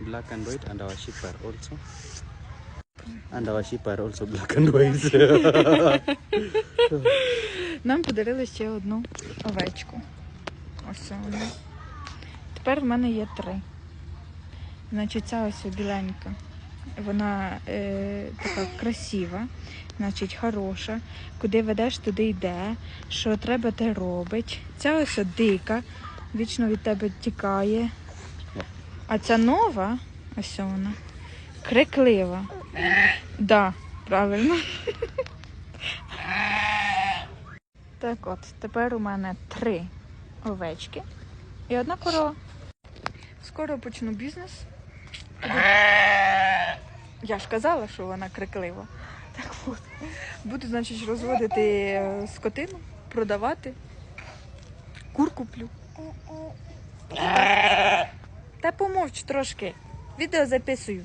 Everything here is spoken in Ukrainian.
Black and white, and our sheep are also. And our sheep are also black and white. Нам подарили ще одну овечку. Ось вона. Тепер в мене є три. Значить, ця ось біленька. Вона е, така красива, значить, хороша. Куди ведеш, туди йде. Що треба, те робить. Ця ось дика, вічно від тебе тікає. А ця нова, ось вона, криклива. Да, правильно. Так от, тепер у мене три овечки і одна корова. Скоро почну бізнес. Я ж казала, що вона криклива. Так от. Буду, значить, розводити е, скотину, продавати. Кур куплю. Та помовч трошки. Відео записую.